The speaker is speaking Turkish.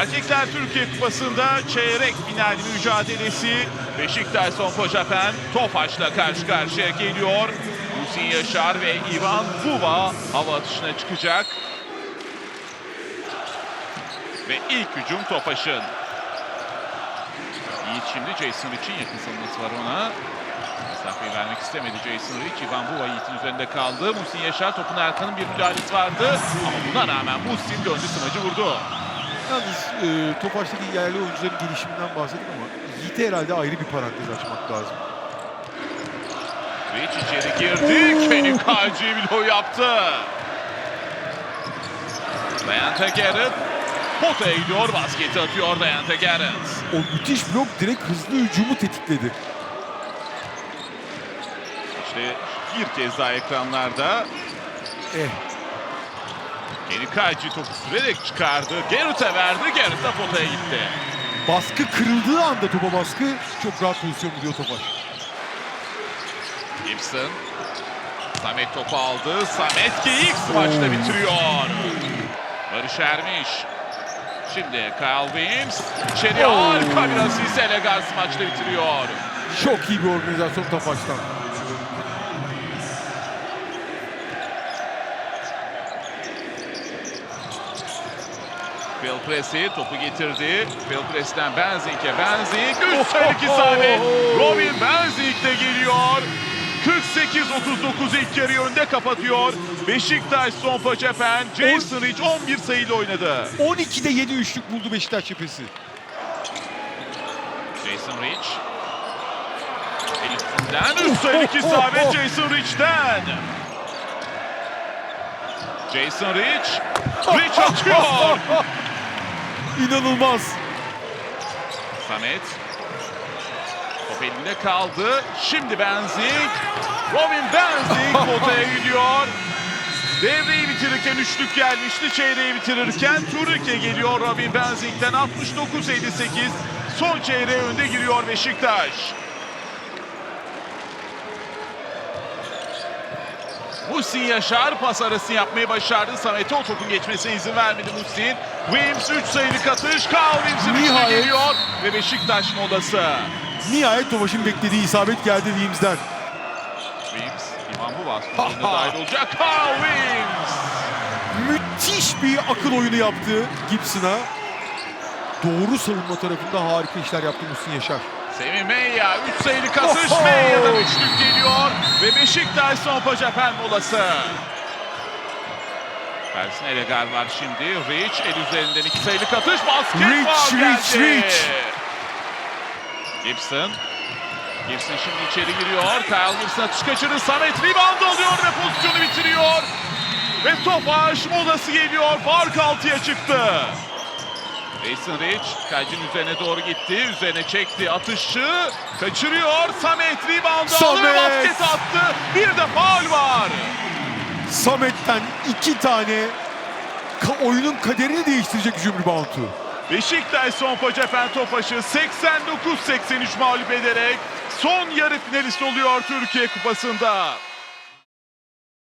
Erkekler Türkiye Kupası'nda çeyrek final mücadelesi Beşiktaş Sonpo Japan Tofaş'la karşı karşıya geliyor. Musin Yaşar ve Ivan Fuva hava atışına çıkacak. Ve ilk hücum Tofaş'ın. Yiğit şimdi Jason Rich'in yakın savunması var ona. Mesafeyi vermek istemedi Jason Rich. Ivan Buva Yiğit'in üzerinde kaldı. Muhsin Yaşar topun Erkan'ın bir müdahalesi vardı. Ama buna rağmen Muhsin döndü smacı vurdu. Yalnız e, Tofaş'taki yerli oyuncuların gelişiminden bahsettik ama Yiğit'e herhalde ayrı bir parantez açmak lazım. Rich içeri girdi. Kenny Kalci bloğu yaptı. Dayante Garrett potaya gidiyor. Basketi atıyor Dayante Garrett. O müthiş blok direkt hızlı hücumu tetikledi. İşte bir kez daha ekranlarda Eh, Kenny Kalci topu sürerek çıkardı. Garrett'e verdi. Garrett da potaya gitti. baskı kırıldığı anda topa baskı çok rahat pozisyon buluyor Tofaş. Gibson. Samet topu aldı. Samet ki ilk maçta bitiriyor. Barış Ermiş. Şimdi Kyle Williams. İçeri harika bir asist. Elegans maçta bitiriyor. Çok iyi bir organizasyon Tofaş'tan. Phil Press'i topu getirdi. Phil Press'ten Benzink'e. Benzik. 3 sayılık isabet. Robin Benzik de geliyor. 48-39 ilk yarıyı önde kapatıyor. Beşiktaş Sonpa Cephen. Jason Rich 11 sayıyla oynadı. 12'de 7 üçlük buldu Beşiktaş cephesi. Jason Rich. Elinden 3 sayılık isabet Jason Rich'ten. Jason Rich. Rich atıyor. İnanılmaz. Samet. Top elinde kaldı. Şimdi Benzik. Robin Benzik potaya gidiyor. Devreyi bitirirken üçlük gelmişti. Çeyreği bitirirken Turike geliyor Robin Benzik'ten 69-58. Son çeyreğe önde giriyor Beşiktaş. Muhsin Yaşar pas arası yapmayı başardı. Samet'e o topun geçmesine izin vermedi Muhsin. Williams 3 sayılık atış. İçine Nihayet. geliyor. Ve Beşiktaş molası. Nihayet Tofaş'ın beklediği isabet geldi Williams'den. Williams, İvan bu vasflarına dahil olacak. Carl Williams. Müthiş bir akıl oyunu yaptı Gibson'a. Doğru savunma tarafında harika işler yaptı Muhsin Yaşar. Semih Meyya 3 sayılık atış. Oho! Meyya'dan üçlük geliyor. Beşiktaş son paçapen molası. Ersin Elegar var şimdi. Rich el üzerinden 2 sayılık atış. Basket Rich, foul Rich, geldi. Rich. Gibson. Gibson şimdi içeri giriyor. Kyle Gibson atış kaçırır. Samet rebound alıyor ve pozisyonu bitiriyor. Ve Tofaş molası geliyor. Fark altıya çıktı. Jason Rich kalcinin üzerine doğru gitti. Üzerine çekti. Atışçı kaçırıyor. Samet rebound alıyor. Samet! Basket attı. Bir de faul var. Samet'ten iki tane ka- oyunun kaderini değiştirecek hücum reboundu. Beşiktaş son Cephen Tofaş'ı 89-83 mağlup ederek son yarı finalist oluyor Türkiye Kupası'nda.